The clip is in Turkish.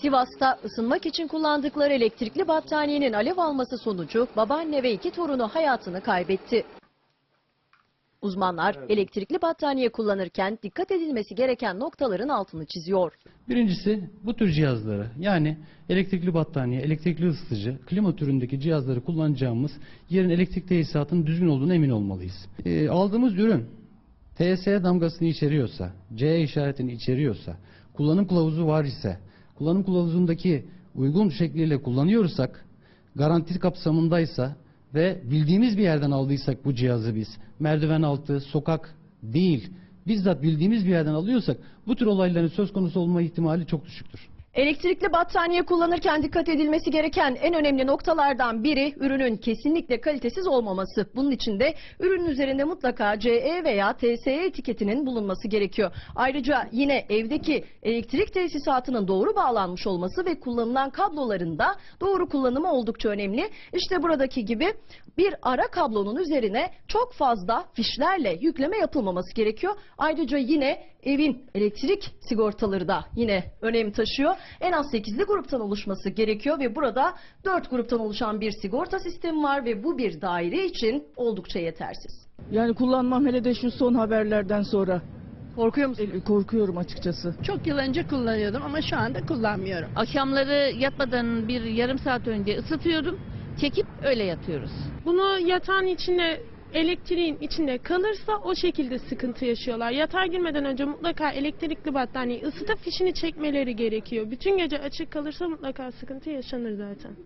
Sivas'ta ısınmak için kullandıkları elektrikli battaniyenin alev alması sonucu babaanne ve iki torunu hayatını kaybetti. Uzmanlar elektrikli battaniye kullanırken dikkat edilmesi gereken noktaların altını çiziyor. Birincisi bu tür cihazları yani elektrikli battaniye, elektrikli ısıtıcı, klima türündeki cihazları kullanacağımız yerin elektrik tesisatının düzgün olduğuna emin olmalıyız. Ee, aldığımız ürün TS damgasını içeriyorsa, C işaretini içeriyorsa, kullanım kılavuzu var ise, kullanım kılavuzundaki uygun şekliyle kullanıyorsak, garanti kapsamındaysa ve bildiğimiz bir yerden aldıysak bu cihazı biz, merdiven altı, sokak değil, bizzat bildiğimiz bir yerden alıyorsak bu tür olayların söz konusu olma ihtimali çok düşüktür. Elektrikli battaniye kullanırken dikkat edilmesi gereken en önemli noktalardan biri ürünün kesinlikle kalitesiz olmaması. Bunun için de ürünün üzerinde mutlaka CE veya TSE etiketinin bulunması gerekiyor. Ayrıca yine evdeki elektrik tesisatının doğru bağlanmış olması ve kullanılan kabloların da doğru kullanımı oldukça önemli. İşte buradaki gibi bir ara kablonun üzerine çok fazla fişlerle yükleme yapılmaması gerekiyor. Ayrıca yine evin elektrik sigortaları da yine önem taşıyor. En az 8'li gruptan oluşması gerekiyor ve burada 4 gruptan oluşan bir sigorta sistemi var ve bu bir daire için oldukça yetersiz. Yani kullanmam hele de şu son haberlerden sonra. Korkuyor musun? E, Korkuyorum açıkçası. Çok yıl önce kullanıyordum ama şu anda kullanmıyorum. Akşamları yatmadan bir yarım saat önce ısıtıyorum. Çekip öyle yatıyoruz. Bunu yatağın içine elektriğin içinde kalırsa o şekilde sıkıntı yaşıyorlar. Yatağa girmeden önce mutlaka elektrikli battaniyeyi ısıtıp fişini çekmeleri gerekiyor. Bütün gece açık kalırsa mutlaka sıkıntı yaşanır zaten.